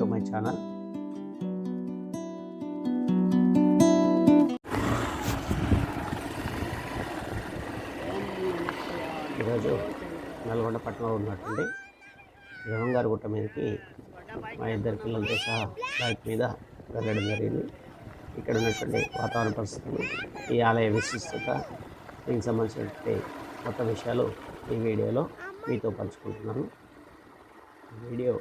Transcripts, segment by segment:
To my channel ఈరోజు నల్గొండ పట్టణంలో ఉన్నటువంటి బ్రహ్మంగారి గుట్ట మీదకి మా ఇద్దరు పిల్లలతో సహా బైక్ మీద వెళ్ళడం జరిగింది. ఇక్కడ ఉన్నటువంటి వాతావరణ పరిస్థితులు ఈ ఆలయ విశిష్టత దీనికి సంబంధించినటువంటి కొత్త విషయాలు ఈ వీడియోలో మీతో పంచుకుంటున్నాను. వీడియో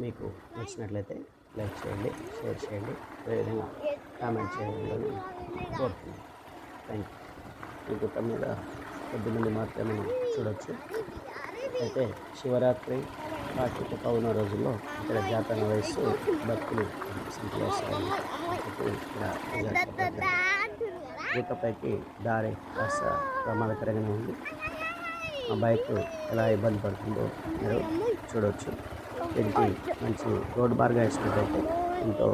మీకు నచ్చినట్లయితే లైక్ చేయండి షేర్ చేయండి అదేవిధంగా కామెంట్ చేయండి కోరుతున్నాను. థ్యాంక్ యూ ఈ గుట్ట మీద కొద్దిమంది మాత్రమే చూడవచ్చు చూడొచ్చు. అయితే శివరాత్రి కార్తీక పౌర్ణ రోజుల్లో ఇక్కడ జాతర వయస్సు భక్తులు సంతోషాలు ఇక్కడ గుట్టపైకి దారి కాస్త ప్రమాదకరంగానే ఉంది. ఆ బైక్ ఎలా ఇబ్బంది పడుతుందో మీరు చూడవచ్చు పెట్టి మంచి రోడ్ బార్గా వేసినట్టయితే ఎంతో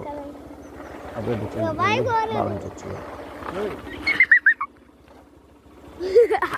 అభివృద్ధి చెందుతుంది భావించవచ్చు.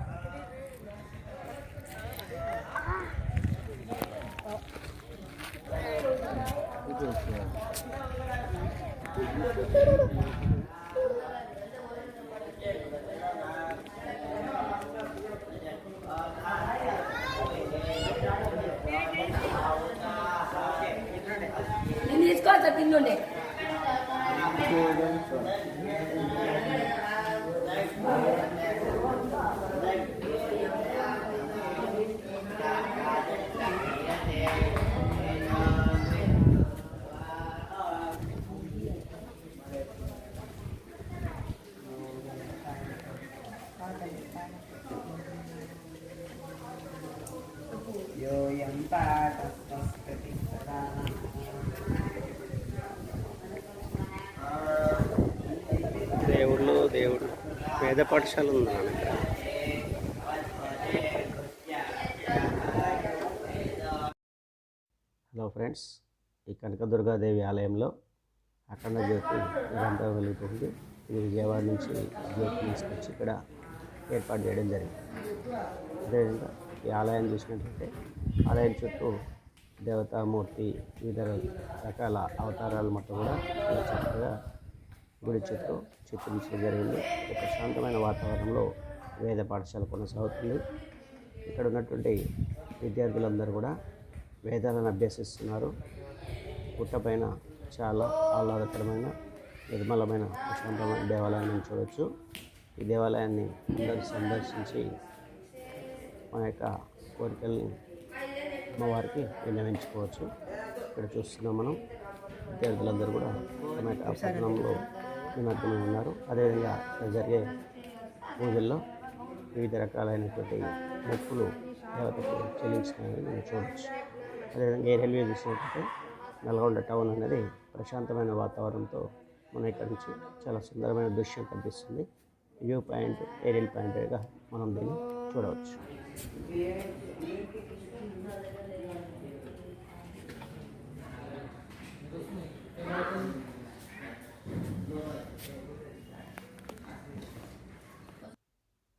no వేద పాఠశాల ఉంది హలో ఫ్రెండ్స్ ఈ కనకదుర్గాదేవి ఆలయంలో అఖండ జ్యోతి ఇదంతా వెలుగుతుంది. ఇది విజయవాడ నుంచి జ్యోతి తీసుకొచ్చి ఇక్కడ ఏర్పాటు చేయడం జరిగింది. అదేవిధంగా ఈ ఆలయం చూసినట్లయితే ఆలయం చుట్టూ దేవతామూర్తి వివిధ రకాల అవతారాలు మొత్తం కూడా చక్కగా గుడి చుట్టూ చిత్రించడం జరిగింది. ఒక ప్రశాంతమైన వాతావరణంలో వేద పాఠశాల కొనసాగుతుంది. ఇక్కడ ఉన్నటువంటి విద్యార్థులందరూ కూడా వేదాలను అభ్యసిస్తున్నారు. పుట్టపైన చాలా ఆహ్లాదకరమైన నిర్మలమైన ప్రశాంతమైన దేవాలయాన్ని చూడవచ్చు ఈ దేవాలయాన్ని అందరూ సందర్శించి మన యొక్క కోరికల్ని అమ్మవారికి విన్నవించుకోవచ్చు. ఇక్కడ చూస్తున్నాం మనం. విద్యార్థులందరూ కూడా తమ యొక్క పట్టణంలో నిమగ్నమై ఉన్నారు. అదేవిధంగా జరిగే పూజల్లో వివిధ రకాలైనటువంటి మొక్కులు దేవతకు చెల్లించినాయని మనం చూడవచ్చు అదేవిధంగా ఏ రైల్వే చూసినట్లయితే నల్గొండ టౌన్ అనేది ప్రశాంతమైన వాతావరణంతో మన ఇక్కడ నుంచి చాలా సుందరమైన దృశ్యం కనిపిస్తుంది. వ్యూ పాయింట్ ఏరియల్ పాయింట్గా మనం దీన్ని చూడవచ్చు.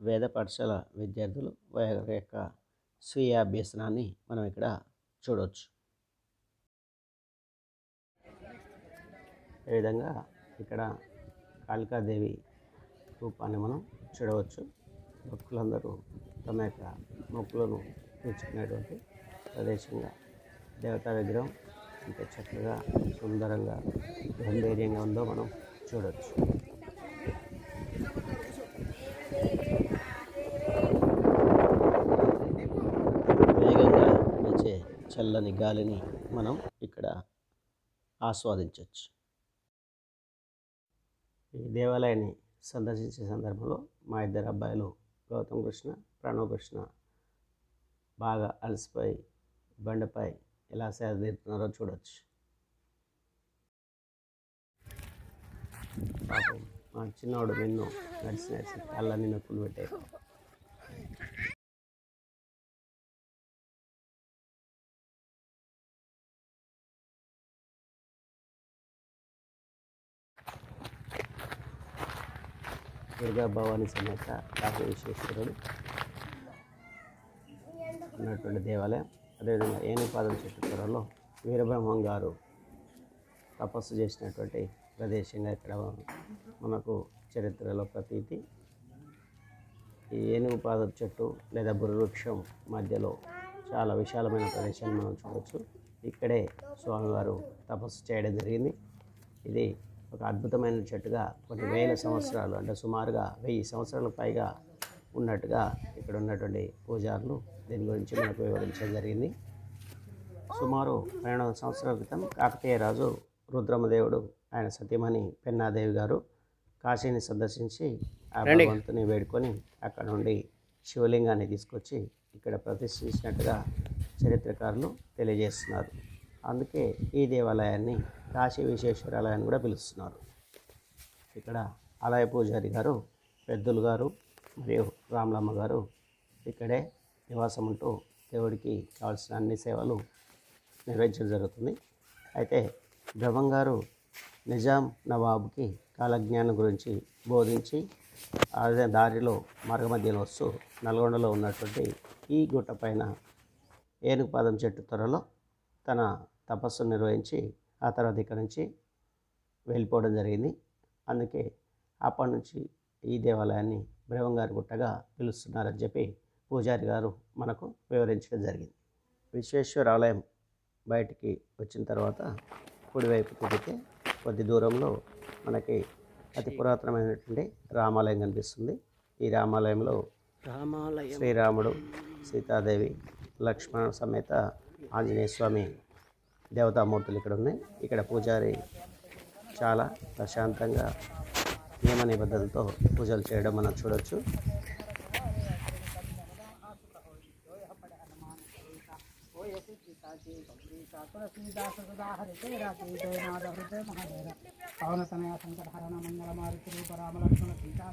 వేద పాఠశాల విద్యార్థులు వారి యొక్క స్వీయ అభ్యసనాన్ని మనం ఇక్కడ చూడవచ్చు ఈ విధంగా ఇక్కడ కాళికాదేవి రూపాన్ని మనం చూడవచ్చు. భక్తులందరూ తమ యొక్క మొక్కులను తీర్చుకునేటువంటి ప్రదేశంగా దేవతా విగ్రహం ఎంత చక్కగా సుందరంగా గంభీర్యంగా ఉందో మనం చూడవచ్చు వేగంగా వచ్చే చల్లని గాలిని మనం ఇక్కడ ఆస్వాదించవచ్చు ఈ దేవాలయాన్ని సందర్శించే సందర్భంలో మా ఇద్దరు అబ్బాయిలు గౌతమ్ కృష్ణ ప్రణవ్ కృష్ణ బాగా అలసిపోయి బండపై ఎలా సేద తీరుతున్నారో చూడవచ్చు పాపం. మా చిన్నవాడు నిన్ను నడిచి నడిచి కాళ్ళని నొప్పులు పెట్టాయి దుర్గా భవాని సమేత కాశీ విశ్వేశ్వరుడు ఉన్నటువంటి దేవాలయం. అదేవిధంగా ఏనుపాదం చెట్టు త్వరలో వీరబ్రహ్మం గారు తపస్సు చేసినటువంటి ప్రదేశంగా ఇక్కడ మనకు చరిత్రలో ప్రతీతి. ఈ ఏనుగు పాదం చెట్టు లేదా బుర్రవృక్షం మధ్యలో చాలా విశాలమైన ప్రదేశాన్ని మనం చూడవచ్చు ఇక్కడే స్వామివారు తపస్సు చేయడం జరిగింది. ఇది ఒక అద్భుతమైన చెట్టుగా కొన్ని వేల సంవత్సరాలు అంటే సుమారుగా వెయ్యి సంవత్సరాల పైగా ఉన్నట్టుగా ఇక్కడ ఉన్నటువంటి పూజారులు దీని గురించి మనకు వివరించడం జరిగింది. సుమారు పన్నెండు వందల సంవత్సరాల క్రితం కాకతీయ రాజు రుద్రమదేవుడు ఆయన సతీమణి పెన్నాదేవి గారు కాశీని సందర్శించి ఆ భగవంతుని వేడుకొని అక్కడ నుండి శివలింగాన్ని తీసుకొచ్చి ఇక్కడ ప్రతిష్ఠించినట్టుగా చరిత్రకారులు తెలియజేస్తున్నారు. అందుకే ఈ దేవాలయాన్ని కాశీ విశ్వేశ్వరాలయం అని కూడా పిలుస్తున్నారు. ఇక్కడ ఆలయ పూజారి గారు పెద్దలు గారు మరియు రామలమ్మ గారు ఇక్కడే నివాసం ఉంటూ దేవుడికి కావాల్సిన అన్ని సేవలు నిర్వహించడం జరుగుతుంది. అయితే బ్రహ్మం గారు నిజాం నవాబుకి కాలజ్ఞానం గురించి బోధించి అదే దారిలో మార్గమధ్యం వస్తూ నల్గొండలో ఉన్నటువంటి ఈ గుట్ట పైన ఏనుగుపాదం చెట్టు త్వరలో తన తపస్సు నిర్వహించి ఆ తర్వాత ఇక్కడ నుంచి వెళ్ళిపోవడం జరిగింది. అందుకే అప్పటి నుంచి ఈ దేవాలయాన్ని బ్రహ్మంగారి గుట్టగా పిలుస్తున్నారని చెప్పి పూజారి గారు మనకు వివరించడం జరిగింది. విశ్వేశ్వర ఆలయం బయటికి వచ్చిన తర్వాత కుడివైపు తిరిగితే కొద్ది దూరంలో మనకి అతి పురాతనమైనటువంటి రామాలయం కనిపిస్తుంది. ఈ రామాలయంలో రామాలయం. శ్రీరాముడు సీతాదేవి లక్ష్మణ సమేత ఆంజనేయ స్వామి దేవతామూర్తులు ఇక్కడ ఉన్నాయి. ఇక్కడ పూజారి చాలా ప్రశాంతంగా నియమ నిబద్ధతలతో పూజలు చేయడం మనం చూడొచ్చు. పవనతనయ సంకటహరణ మంగళమారుతి రూప రామ లక్ష్మణ సీతా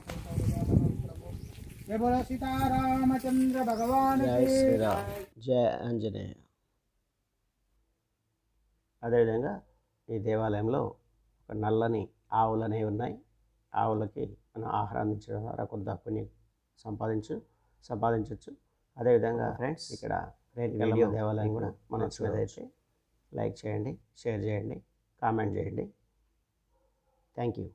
జయ బోల సీతారామచంద్ర భగవాన్ శ్రీరామ్ జయ ఆంజనేయ అదేవిధంగా ఈ దేవాలయంలో ఒక నల్లని ఆవులు అనేవి ఉన్నాయి. ఆవులకి మనం ఆహారం అందించడం ద్వారా కొంత పుణ్యం సంపాదించు సంపాదించవచ్చు అదేవిధంగా ఫ్రెండ్స్ ఇక్కడ రేణుకల్లమ్మ దేవాలయం కూడా మనం చూడైతే లైక్ చేయండి షేర్ చేయండి కామెంట్ చేయండి. Thank you.